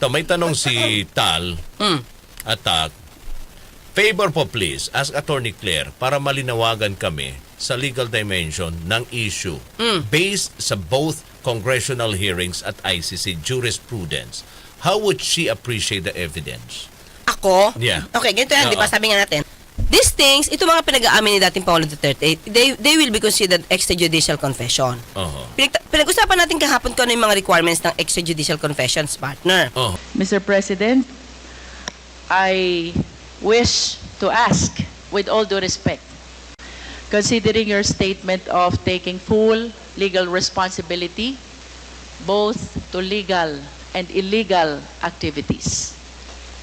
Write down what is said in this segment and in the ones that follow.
So, may tanong si Tal Mm. at uh, favor po please, ask Attorney Claire para malinawagan kami sa legal dimension ng issue based sa both congressional hearings at ICC jurisprudence. How would she appreciate the evidence? Ako? Yeah. Okay, ganito yan, di ba? Sabi nga natin, these things, ito mga pinag-aamin ni dating Pangulo Duterte, they, they will be considered extrajudicial confession. Uh-huh. Pinag- pinag-usapan natin kahapon kung ano yung mga requirements ng extrajudicial confessions, partner. Oh. Mr. President, I wish to ask, with all due respect, considering your statement of taking full legal responsibility, both to legal and illegal activities,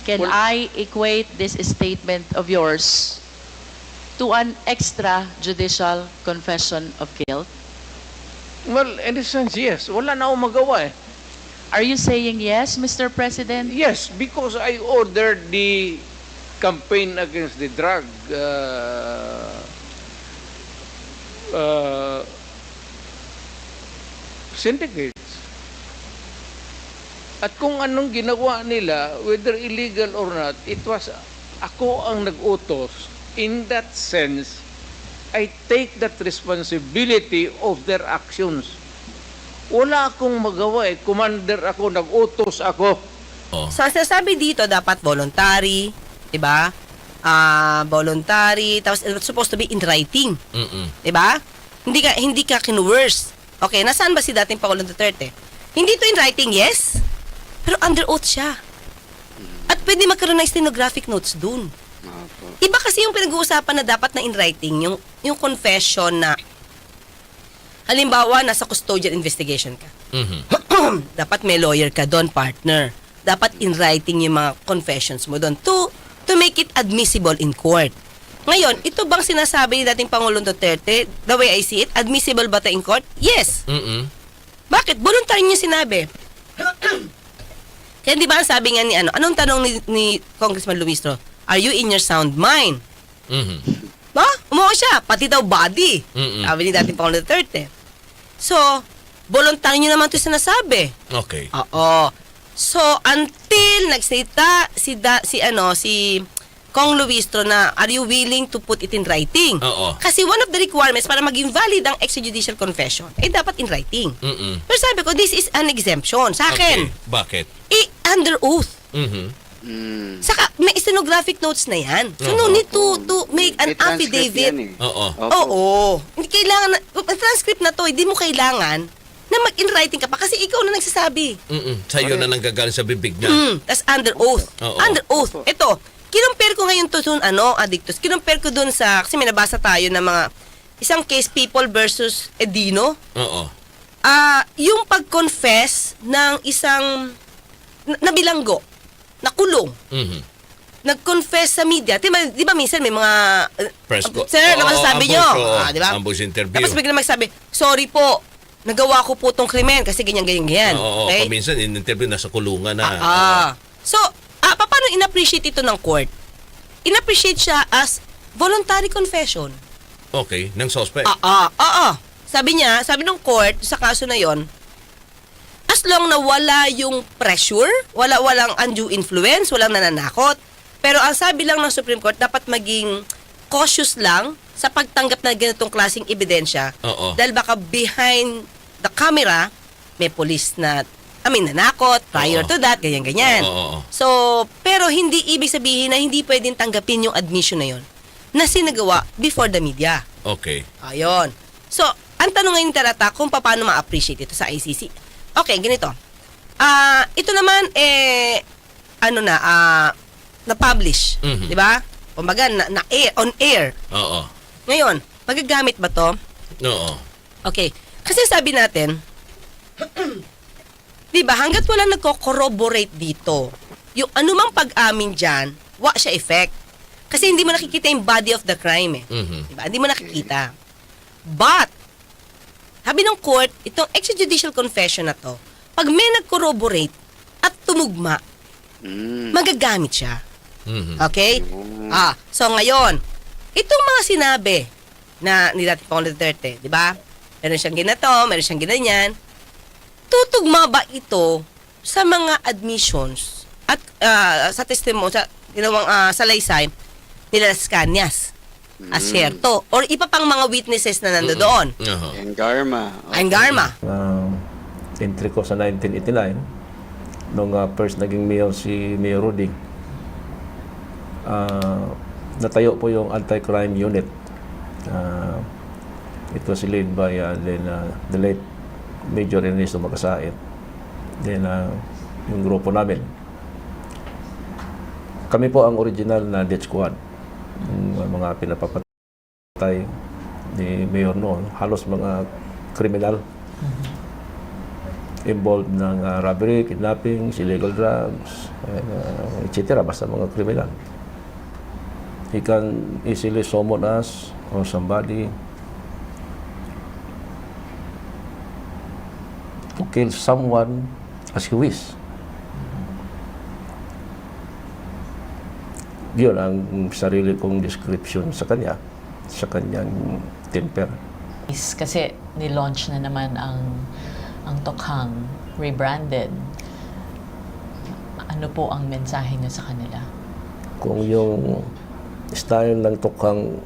can Well- I equate this statement of yours to an extrajudicial confession of guilt? Well, in a sense, yes. Wala na akong magawa eh. Are you saying yes, Mr. President? Yes, because I ordered the campaign against the drug uh, uh, syndicates. At kung anong ginawa nila, whether illegal or not, it was ako ang nag-utos. In that sense, I take that responsibility of their actions. Wala akong magawa eh. Commander ako, nag-utos ako. Oh. So, ang sinasabi dito, dapat voluntary, di ba? Ah, voluntary, tapos it's supposed to be in writing, Mm-mm. di ba? Hindi ka, hindi ka kinworse. Okay, nasaan ba si dating Pangulong Duterte? Hindi to in writing, yes. Pero under oath siya. At pwede magkaroon ng stenographic notes dun. Iba kasi yung pinag-uusapan na dapat na in writing, yung, yung confession na, halimbawa, nasa custodial investigation ka. Mhm. dapat may lawyer ka doon, partner. Dapat in writing yung mga confessions mo doon to, to make it admissible in court. Ngayon, ito bang sinasabi ni dating Pangulong Duterte, the way I see it, admissible ba ito in court? Yes. Mm-mm. Bakit? Voluntary niya sinabi. Kaya di ba ang sabi nga ni ano, anong tanong ni, ni Congressman Luistro? Are you in your sound mind? Mhm. Ba? Umuha siya, pati daw body. Mm-mm. Sabi ni dating Pangulong Duterte. So, voluntary niya naman ito sinasabi. Okay. Oo. So, until nagsalita si, da, si, ano, si Kong Luistro na, are you willing to put it in writing? Oo. Kasi one of the requirements para maging valid ang extrajudicial confession, eh dapat in writing. Mm-mm. Pero sabi ko, this is an exemption. Sa akin, Okay. Bakit? eh, under oath. Mhm. Saka, may stenographic notes na yan. So, no need to, to make an May transcript affidavit. yan eh. Oo. Opo. Oo. Hindi kailangan, na, ang transcript na to, hindi mo kailangan na mag-in writing ka pa kasi ikaw na nagsasabi. Mm-mm. Sa'yo na nanggagaling sa bibig niya. Mm, tas under oath. Oo. Under oath. Ito, kinumpare ko ngayon to dun, ano, addictus. Kinumpare ko dun sa, kasi may nabasa tayo ng mga, isang case people versus Edino. Oo. Ah, yung pag-confess ng isang na, nabilanggo, nakulong, Mhm. nag-confess sa media. Di ba, di ba minsan may mga, uh, Press co- sir, ano Oo, masasabi ambush, nyo? oo. Ah, di ba? Ambush interview. Tapos bigla magsabi, sorry po, nagawa ko po tong krimen kasi ganyan, ganyan, ganyan. Oo, okay? paminsan in-interview nasa kulungan na. Ah, ah. In-appreciate ito ng court? In-appreciate siya as voluntary confession. Oo. Okay, ng suspect. Ah, ah, ah, ah. Sabi niya, sabi ng court sa kaso na yon, as long na wala yung pressure, wala walang undue influence, walang nananakot, pero ang sabi lang ng Supreme Court, dapat maging cautious lang sa pagtanggap ng ganitong klaseng ebidensya. Oo. Dahil baka behind the camera, may police na, I mean, nanakot, prior Oo. to that, ganyan-ganyan. Oo. So, pero hindi ibig sabihin na hindi pwedeng tanggapin yung admission na yon na sinagawa before the media. Okay. Ayon. So, ang tanong ngayon tarata kung paano ma-appreciate ito sa ICC. Okay, ganito. Ah, ito naman eh ano na ah na-publish, Mhm. 'di ba? Kumbaga na, na air, on air. Oo. Ngayon, magagamit ba 'to? Oo. Okay. Kasi sabi natin, 'di ba, hangga't wala nagko-corroborate dito, yung anumang pag-amin diyan, wa siya effect. Kasi hindi mo nakikita yung body of the crime eh. Mhm. Diba? Hindi mo nakikita. But, sabi ng court, itong extrajudicial confession na to, pag may nag-corroborate at tumugma, Mm. magagamit siya. Mhm. Okay? Ah, so ngayon, itong mga sinabi na ni Dati Pangulong Duterte, di ba? Meron siyang ginato, meron siyang ginanyan. Tutugma ba ito sa mga admissions at ah, sa testimony sa ginawang ah, salaysay nila Las Cañas, Asierto, or iba pang mga witnesses na nandoon. Oho. Ang Garma. Ang Garma. uh, entry ko sa 1989 nung uh, first naging mayor si Mayor Rudy uh, natayo po yung anti-crime unit uh, it was led by uh, then, uh, the late Major Ernesto Magkasait then uh, yung grupo namin. Kami po ang original na death squad. Yung mga pinapapatay ni Mayor noon. Halos mga kriminal involved ng uh, robbery, kidnapping, illegal drugs, and, uh, etc. Basta mga kriminal. He can easily summon us or somebody to kill someone as he wish. Yun ang sarili kong description sa kanya, sa kanyang temper. Is kasi ni-launch na naman ang ang Tokhang rebranded. Ano po ang mensahe niyo sa kanila? kung yung style ng tukhang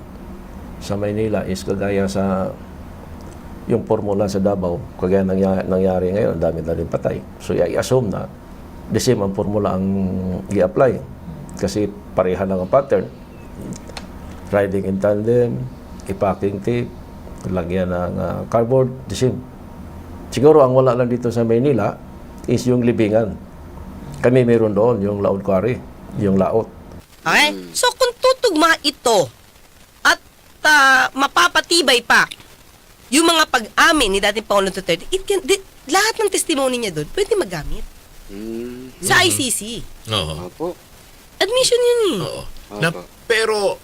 sa Maynila is kagaya sa yung formula sa Davao, kagaya nangyari, nangyari ngayon, ang dami na rin patay. So, i-assume na the same ang formula ang i-apply. Kasi pareha lang ang pattern. Riding in tandem, ipacking tape, lagyan ng ah, cardboard, the same. Siguro ang wala lang dito sa Maynila is yung libingan. Kami meron doon, yung laot quarry, yung laot. Okay? So kung tutugma ito at ah, mapapatibay pa yung mga pag-amin ni dating Pangulong Duterte, it can, di- lahat ng testimony niya doon pwede magamit Mm, sa ICC. Oho. opo. Admission yun eh. Oo. Na, pero,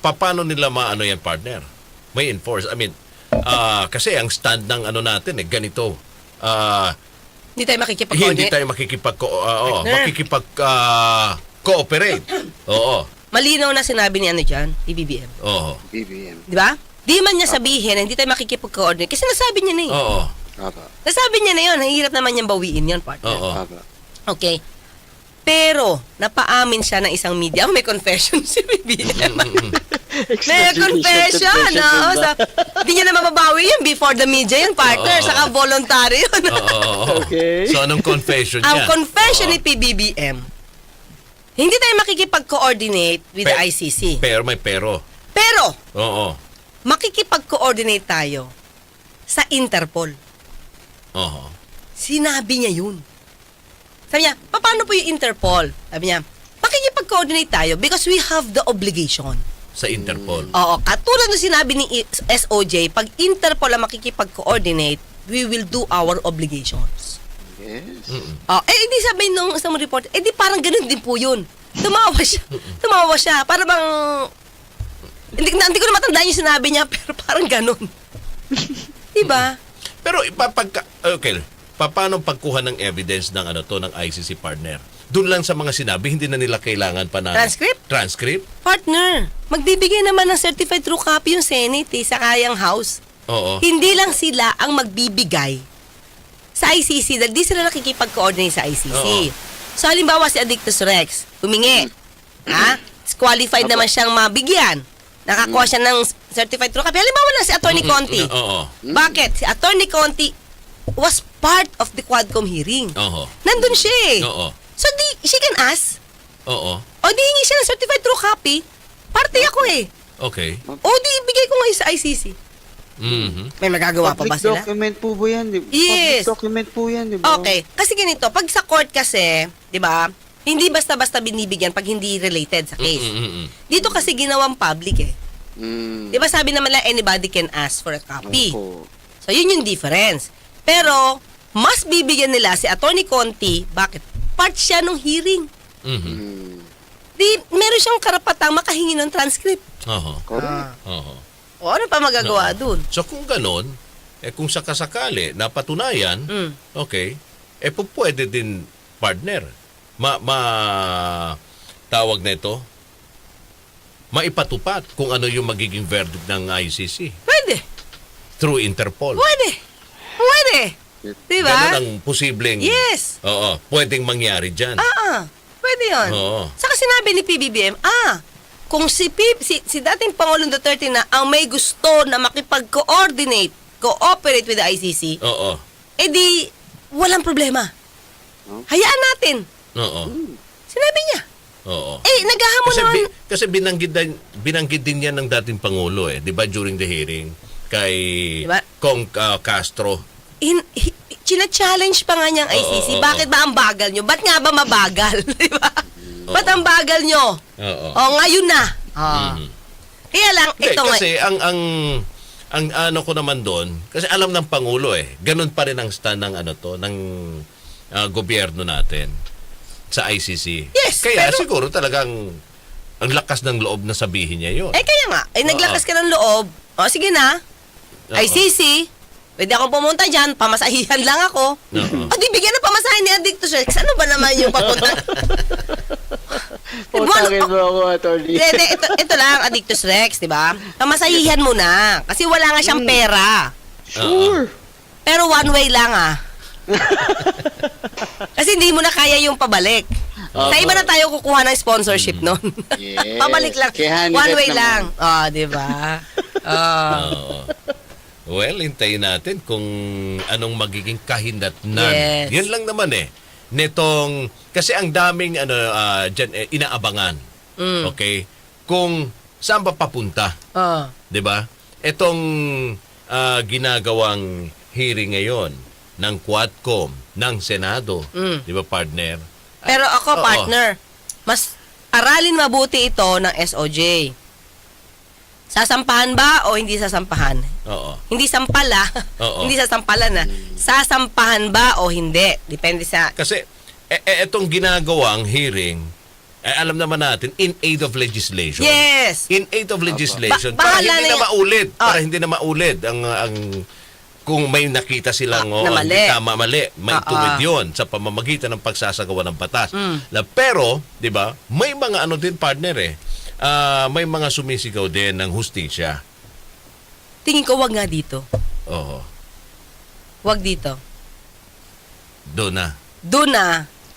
paano nila maano yan, partner? May enforce. I mean, ah, kasi ang stand ng ano natin eh, ganito. Ah, Hindi tayo hindi makikipag-coordinate. tayo makikipag ah, oo, Partner. makikipag ah, cooperate. Oo. Malinaw na sinabi ni ano dyan, PBBM. Oo. BBM. Di ba? Di man niya sabihin na hindi tayo makikipag-coordinate. Kasi nasabi niya na eh. Oo. Opo. Nasabi niya na yun. Ang hirap naman niyang bawiin yun, partner. Oo. Opo. Okay. Pero, napaamin siya ng isang media. May confession si BBM. May confession, no? Sa, di niya na mababawi yun before the media yun, partner. Oo. Saka voluntary yun. Oo. Okay. So, anong confession Ang niya? confession Oo. ni PBBM, hindi tayo makikipag-coordinate with the Pe- ICC. Pero may pero. Pero, Oo. Makikipag-coordinate tayo sa Interpol. Oo. Sinabi niya yun. Sabi niya, paano po yung Interpol? Sabi niya, makikipag-coordinate tayo because we have the obligation. Sa Interpol. Oo, katulad ng sinabi ni SOJ, pag Interpol ang makikipag-coordinate, we will do our obligations. Yes. Oh, eh, di sabi nung isang report, eh di parang ganun din po yun. Tumawa siya. Tumawa siya. Para bang... Hindi, na, hindi ko na matandaan yung sinabi niya, pero parang ganun. diba? Pero ipapagka... Okay. Paano pagkuha ng evidence ng ano to ng ICC partner? Doon lang sa mga sinabi, hindi na nila kailangan pa na... Transcript? Transcript? Partner, magbibigay naman ng certified true copy yung Senate eh, sa kayang House. Oo. Hindi lang sila ang magbibigay sa ICC dahil di sila nakikipag-coordinate sa ICC. Oo. So halimbawa si Addictus Rex, humingi. ha? Qualified naman siyang mabigyan. Nakakuha siya ng certified true copy. Halimbawa lang si Attorney Conti. Oo. Bakit? Si Attorney Conti was part of the Quadcom hearing. Oo. Nandun siya eh. Oo. So di, she can ask. Oo. O di hingi siya ng certified true copy. Parte ako eh. Okay. O di ibigay ko ngayon sa ICC. Mhm. May magagawa pa ba Public sila? document po ba yan? Di, Yes. Public document po yan, di ba? Okay. Kasi ganito, pag sa court kasi, di ba, hindi basta-basta binibigyan pag hindi related sa case. Mm-mm. Dito kasi ginawang public eh. Mm. Di ba sabi naman lang anybody can ask for a copy. Opo. So yun yung difference. Pero, mas bibigyan nila si Attorney Conti, bakit? Part siya ng hearing. Mhm. Mm. Di, meron siyang karapatang makahingi ng transcript. Oo. Correct. Oo. O ano pa magagawa dun? So kung ganon, eh kung sakasakali napatunayan, Mm. okay, eh po pwede din partner. Ma, ma tawag na ito, maipatupad kung ano yung magiging verdict ng ICC Pwede. through Interpol. Pwede. Pwede. Di ba? Ganun ang posibleng, Yes. oo, pwedeng mangyari dyan. Ah, ah. Pwede yun. Oo. Saka sinabi ni PBBM, ah, kung si, Pip, si, si dating Pangulong Duterte na ang may gusto na makipag-coordinate, cooperate with the ICC, Oo, edi walang problema. Hayaan natin. oo, Sinabi niya. Oo. Eh, naghahamon Kasi, naman. bi- kasi binanggit, din, binanggit din yan ng dating Pangulo eh, di ba, during the hearing kay Diba? Kong ah, Castro. in, hi- china-challenge pa nga niyang ICC. Oo, oo, Bakit ba ang bagal niyo? Ba't nga ba mabagal? Di ba? Ba't ang bagal niyo? Oo. Oh, ngayon na. Ah. Mhm. Kaya lang, Hindi, ito nga. kasi ang ang ang ano ko naman doon, kasi alam ng pangulo eh, ganun pa rin ang stand ng ano to ng ah, gobyerno natin sa ICC. Yes, Kaya pero- siguro talagang ang lakas ng loob na sabihin niya 'yon. Eh, kaya nga. Eh, naglakas ka ng loob. O, sige na. Oo. ICC. Pwede akong pumunta dyan. Pamasahihan lang ako. Oo. O, di bigyan ng pamasahin ni Addictus Rex. Ano ba naman yung papunta? Putangin mo ako, attorney. Hindi, hindi, ito, ito lang, Addictus Rex, di ba? Pamasahihan mo na. Kasi wala nga siyang pera. Sure. Pero one way lang ah. Kasi hindi mo na kaya yung pabalik. Sa iba na tayo kukuha ng sponsorship nun. Yes. pabalik lang. One way naman. lang. Oh, di ba? Oh. Oo. Well, hintayin natin kung anong magiging kahinatnan. Yes. Yan lang naman eh. Netong, kasi ang daming ano, ah, dyan, eh, inaabangan. Mm. Okay? Kung saan ba papunta? Oh. 'di ba? Itong ah, ginagawang hearing ngayon ng Quadcom, ng Senado, Mm. 'di ba partner? Pero ako, Oo. partner, mas aralin mabuti ito ng SOJ. Sasampahan ba o hindi sasampahan? Oo. Hindi sampala. Oo. hindi sasampalan na. Sasampahan ba o hindi? Depende sa... Kasi eh, eh, itong ginagawang hearing, eh, alam naman natin in aid of legislation. Yes! In aid of legislation Ba- para bahala hindi na na, yan. maulit, Ah. para hindi na maulit ang ang kung may nakita silang Ah, oh, na mali. tama mali, may Ah, tuwid ah. 'yon sa pamamagitan ng pagsasagawa ng batas. Mm. Na, pero, 'di ba? May mga ano din partner eh. Ah, may mga sumisigaw din ng hustisya. Tingin ko wag nga dito. Oo. Wag dito. Doon na. Doon na.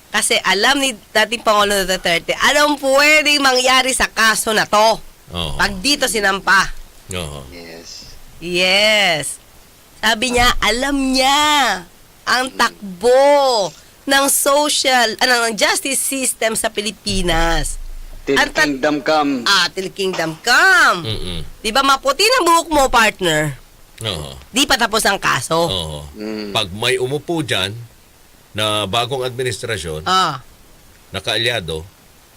Kasi alam ni dating Pangulo Duterte, anong pwedeng mangyari sa kaso na to? Oo. Pag dito sinampa. Oo. Yes. Yes. Sabi niya, alam niya ang takbo ng social, ano, ng justice system sa Pilipinas. Till Ang tan- kingdom come. Ah, till kingdom come. Mm-mm. Di ba maputi na buhok mo, partner? Oo. Di pa tapos ang kaso. Oo. Mm. Pag may umupo dyan na bagong administrasyon, Ah. na kaalyado,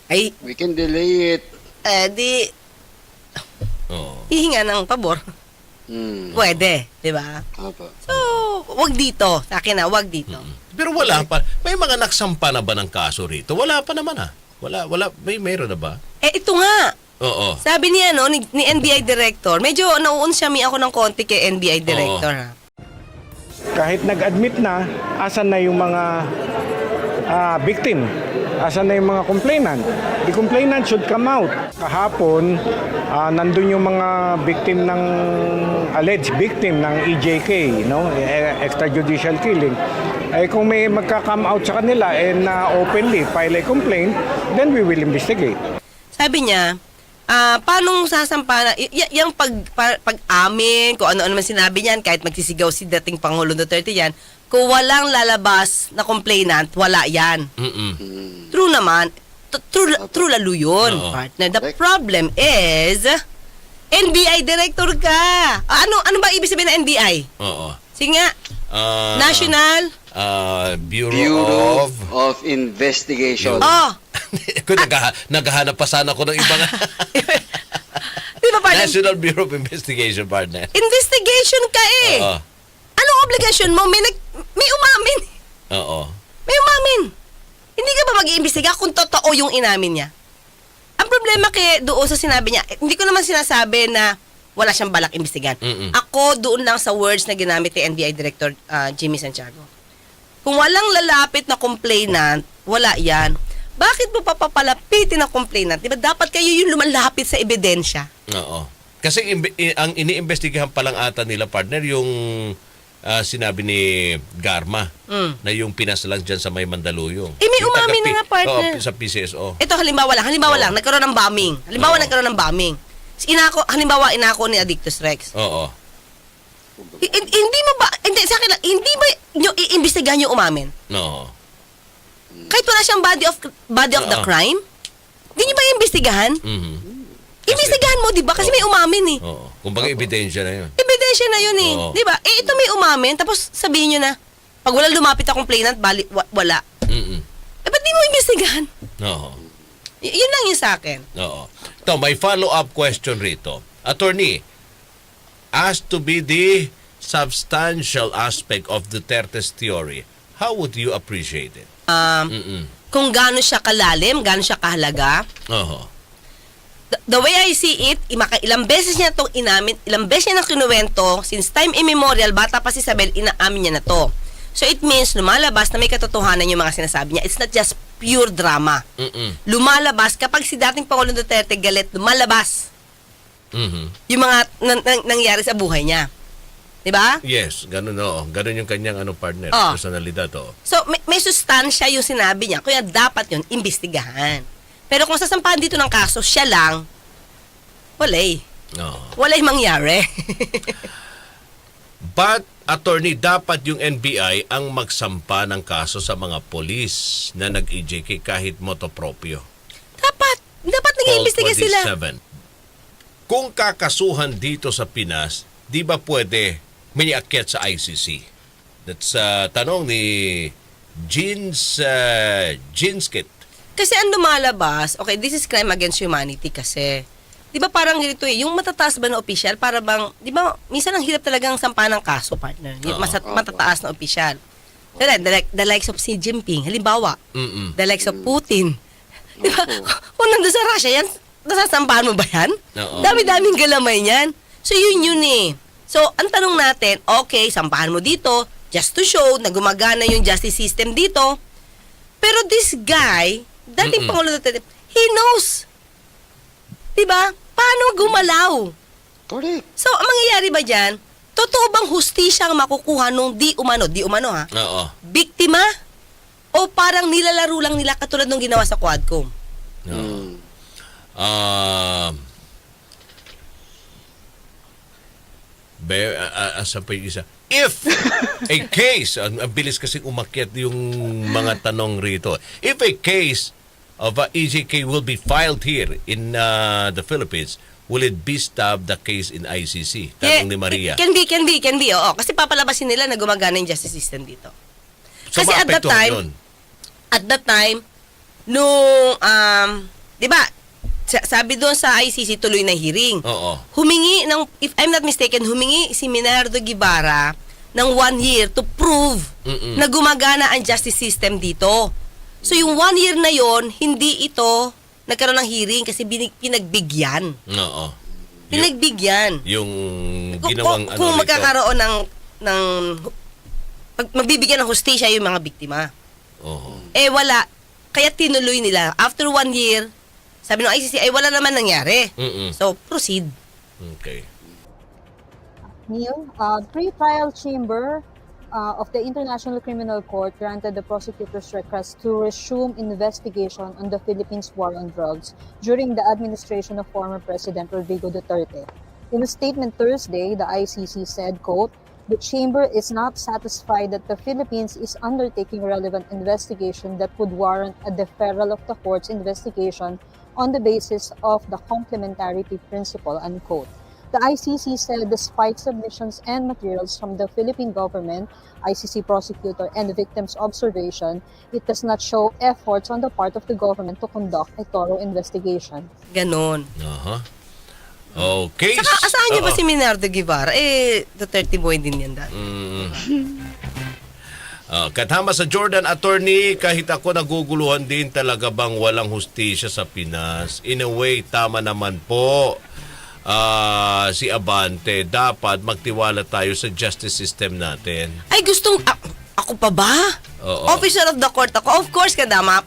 Ay, We can delay it. eh, di, oo. hihinga ng pabor. Mm. Pwede, di ba? Apa. So, wag dito. Sa akin na, wag dito. Pero wala pa. May mga naksampa na ba ng kaso rito? Wala pa naman ah. Wala, wala. May meron na ba? Eh, ito nga. Oo. Sabi niya, no, ni, ni NBI Director, medyo nauunsyami ako ng konti kay NBI Director. ha. kahit nag-admit na, asan na yung mga ah, victim? Asan na yung mga complainant? The complainant should come out. Kahapon, ah, nandun yung mga victim ng alleged victim ng EJK, no? Eh, extrajudicial killing. Eh kung may magka-come out sa kanila and na openly file a complaint, then we will investigate. Sabi niya, ah paano sasampa na, y- yung pag, pa- pag-amin, kung ano-ano man sinabi niyan, kahit magsisigaw si dating Pangulo Duterte yan, kung walang lalabas na complainant, wala yan. Mm-mm. True naman. T- True, true lalo yun, Oo. partner. The problem is, NBI director ka. Ah, ano ano ba ibig sabihin ng NBI? Oo. Sige nga, Ah, National. ah, Bureau, Bureau of... of Investigation. Oh, Kung nagha, naghahanap pa sana ako ng ibang... di ba partner? National Bureau of Investigation, partner. Investigation ka eh. Oo. Obligasyon mo? May, nag, may umamin. Oo. May umamin. Hindi ka ba mag-iimbestiga kung totoo yung inamin niya? Ang problema kay doon sa sinabi niya, eh, hindi ko naman sinasabi na wala siyang balak imbestigan. Mm-mm. Ako doon lang sa words na ginamit ni NBI Director ah, Jimmy Santiago. Kung walang lalapit na complainant, wala yan. Bakit mo papapalapitin na complainant? Di ba dapat kayo yung lumalapit sa ebidensya? Oo. Kasi i- ang iniimbestigahan pa lang ata nila, partner, yung ah, sinabi ni Garma na yung pinasalang dyan sa may Mandaluyong. Mm. Eh, may umamin na nga, partner. Oo, sa PCSO. Ito halimbawa lang, halimbawa Oo. lang, nagkaroon ng bombing. Halimbawa Oo. nagkaroon ng bombing. Inako, halimbawa inako ni Addictus Rex. Oo. I- hin- hindi mo ba, hindi, sa akin lang, hindi ba nyo iimbestigahan yung umamin? No. Kahit wala siyang body of body of the Oo. crime? Hindi nyo ba iimbestigahan? Mhm. Imbestigahan mo, di ba? Kasi may umamin eh. Oo. Kumbaga, ebidensya na yun. Ebidensya na yun eh. Oo. Di ba? Eh, ito may umamin, tapos sabihin nyo na, pag wala lumapit na complainant, bali, wa- wala. Mhm. Eh, ba't di mo imbestigahan? Oo. Y- yun lang yun sa akin. Oo. Ito, may follow-up question rito. Attorney, as to be the substantial aspect of Duterte's theory, how would you appreciate it? Um, Mm-mm. kung gaano siya kalalim, gaano siya kahalaga, Oo. The, way I see it, imaka, ilang beses niya itong inamin, ilang beses niya na kinuwento, since time immemorial, bata pa si Isabel, inaamin niya na to. So it means, lumalabas na may katotohanan yung mga sinasabi niya. It's not just pure drama. Mm-mm. Lumalabas, kapag si dating Pangulong Duterte galit, lumalabas Mhm. yung mga nan- nan- nangyari sa buhay niya. 'Di ba? Yes, ganun oo. Ganun yung kanyang ano partner, Oh. personalidad oo. So, may, may sustansya yung sinabi niya, kaya dapat yun, imbestigahan. Pero kung sasampahan dito ng kaso, siya lang, wala eh. Oo. Wala yung mangyari. But attorney, dapat yung NBI ang magsampa ng kaso sa mga polis na nag-EJK kahit motopropyo. dapat, dapat nag-iimbestiga sila. 27. Kung kakasuhan dito sa Pinas, di ba pwede may akyat sa ICC? That's uh, tanong ni Jeans uh, Jinskit. Kasi ang lumalabas, okay, this is crime against humanity kasi. Di ba parang ganito eh, yung matataas ba na opisyal, para bang, di ba, minsan ang hirap talagang sampa ng kaso, partner. Yung masat- matataas na opisyal. The, the, like- the likes of Xi Jinping, halimbawa, Mm-mm. the likes of Putin. Di ba? Kung nandun sa Russia yan, nasasampahan mo ba yan? Oo. Dami-daming galamay niyan. So yun yun eh. So ang tanong natin, okay, sampahan mo dito, just to show na gumagana yung justice system dito. Pero this guy, dating Mm-mm. Pangulo Duterte, he knows. Diba? Paano gumalaw? Correct. So, ang mangyayari ba dyan, totoo bang hustisya ang makukuha nung di umano, di umano ha, Oo. biktima? O parang nilalaro lang nila katulad nung ginawa sa Quadcom? Mm. Um, Be, uh, asan pa yung isa? If a case, ang, ang bilis kasi umakyat yung mga tanong rito. If a case of a EJK will be filed here in uh, the Philippines, will it be stabbed the case in ICC? Tanong ni Maria. Can be, can be, can be, oo. Kasi papalabasin nila na gumagana yung justice system dito. So, kasi at that time, yun. At that time, nung, um, di ba, sa- sabi doon sa ICC, tuloy na hearing. Oo. Humingi ng, if I'm not mistaken, humingi si Minardo Guevara ng one year to prove Mm-mm. na gumagana ang justice system dito. So yung one year na yon hindi ito nagkaroon ng hearing kasi binig, pinagbigyan. Oo. Yung, Pinagbigyan. yung Kung, ginawang kung, ano kung rito. magkakaroon ng, ng pag, magbibigyan ng hustisya yung mga biktima. Oo. Eh wala. Kaya tinuloy nila. After one year, sabi ng ICC, ay wala naman nangyari. Mm-mm. So, proceed. Okay. Neil, uh, pre-trial chamber uh, of the International Criminal Court granted the prosecutor's request to resume investigation on the Philippines' war on drugs during the administration of former President Rodrigo Duterte. In a statement Thursday, the ICC said, quote, the chamber is not satisfied that the Philippines is undertaking relevant investigation that would warrant a deferral of the court's investigation on the basis of the complementarity principle, unquote. The ICC said despite submissions and materials from the Philippine government, ICC prosecutor, and victims' observation, it does not show efforts on the part of the government to conduct a thorough investigation. Ganon. Aha. Okay. Saka, asahan niyo ba si Minardo Guevara? Eh, Duterte boy din yan dati. Mm. Ah, katama sa Jordan attorney, kahit ako naguguluhan din talaga bang walang hustisya sa Pinas. In a way, tama naman po. Ah, si Abante, dapat magtiwala tayo sa justice system natin. Ay, gustong, a- ako pa ba? Oo. Officer of the court ako. Of course, kadama.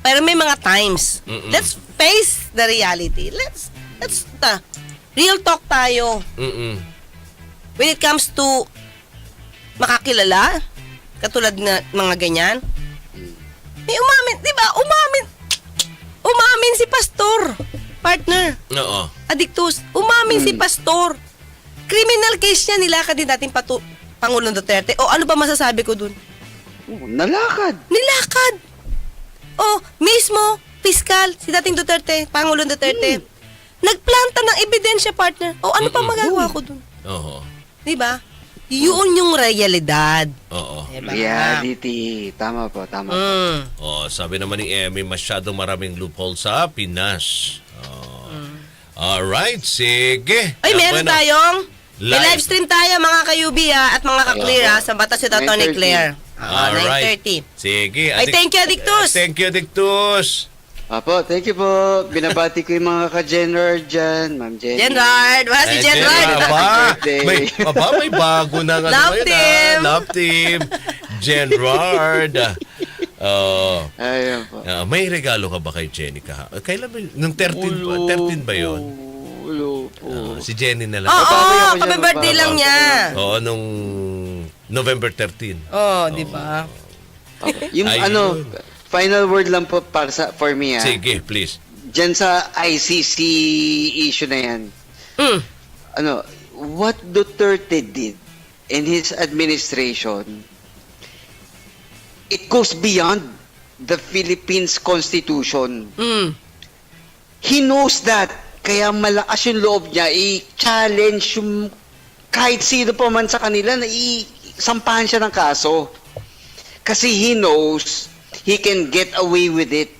Pero may mga times. Mm-mm. Let's face the reality. Let's, let's, ta, real talk tayo. Mm-mm. When it comes to makakilala? Katulad na mga ganyan? May umamin, di ba? Umamin. Umamin si pastor. Partner. Oo. Adictus. Umamin si pastor. Criminal case niya, nilakad din natin patu Pangulong Duterte. O ano ba masasabi ko dun? Oh, nalakad. Nilakad. Oh, mismo, fiskal, si dating Duterte, Pangulong Duterte. Nagplanta ng ebidensya, partner. O ano pa magagawa ko dun? Oo. Di ba? Yun yung realidad. Oo. Diba? Reality. Tama po, tama po. Mm. Oh, sabi naman ni Emmy, masyadong maraming loophole sa Pinas. Alright, sige. Ay, Ah, meron bueno. tayong Live. live stream tayo mga kayubi ha, at mga ka-clear ha, sa Batas with Tony 9:30. Claire. Ah, Alright. 9.30. Sige. Ay, thank you, Adictus. Thank you, Adictus. Apo, thank you po. Binabati ko yung mga ka-General dyan, Ma'am Jenny. Gerard, wala si Eh, Gerard. Aba, may, aba, may bago na nga Love ngayon, team. ah. Love team. Gerard. Oh. Ayun po. Ah, may regalo ka ba kay Jenny ka? Kailan ba? Nung 13 ba? 13 ba yun? Ulo po. Ah, si Jenny na lang. Oo, dyan, happy birthday lang niya. Oo, nung November 13. Oh, di ba? Yung Ayun. ano, final word lang po para sa, for me ha. Sige, please. Diyan sa ICC issue na yan. Mm. Ano, what Duterte did in his administration, it goes beyond the Philippines Constitution. Mm. He knows that. Kaya malakas yung loob niya i-challenge yung kahit sino pa man sa kanila na i-sampahan siya ng kaso. Kasi he knows he can get away with it.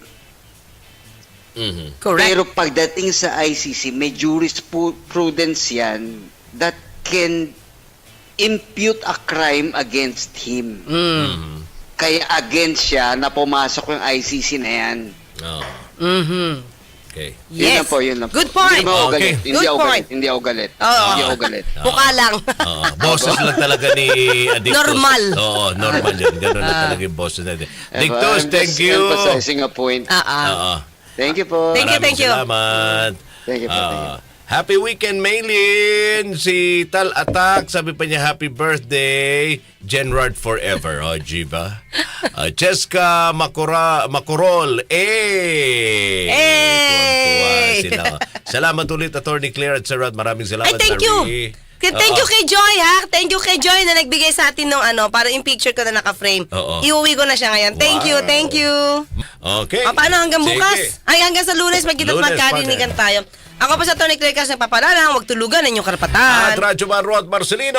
Mhm. Correct. Pero pagdating sa ICC, may jurisprudence yan that can impute a crime against him. Mm. Kaya against siya na pumasok yung ICC na yan. Oh, Mhm. okay. Yun Yes. lang po, yun lang po. Good point. Hindi ako Okay. galit. Hindi Good ako point. galit. Hindi ako galit. Oo. Hindi ako galit. Buka lang. Oo, boses lang talaga ni Adictus. Normal. Oo, normal yun. Ganun na talaga yung boses natin. Adictus, I'm thank just you. emphasizing a point. Ah, ah. Oo. Thank you po. Thank you, Maraming thank you. Salamat. Thank you po, thank you. Happy weekend, Maylin! Si Tal Attack, sabi pa niya, happy birthday, Genrard forever. O, oh, Jiba. Ah, Cheska Makura, Makurol, eh! Eh! sila. Salamat ulit, Attorney Claire at Sir Rod. Maraming salamat, Ay, thank you. Larry. K- Thank you kay Joy ha. Thank you kay Joy na nagbigay sa atin ng ano, para yung picture ko na naka-frame. Oo. Iuwi ko na siya ngayon. Thank you, Wow. thank you. Okay. Ah, paano hanggang Sige. bukas? Ay, hanggang sa lunes, magkita at magkarinigan tayo. Ako pa sa Tony Claire Cas, nagpapalalang, huwag tulugan ang inyong At karapatan. Radyo Man Rod Marcelino.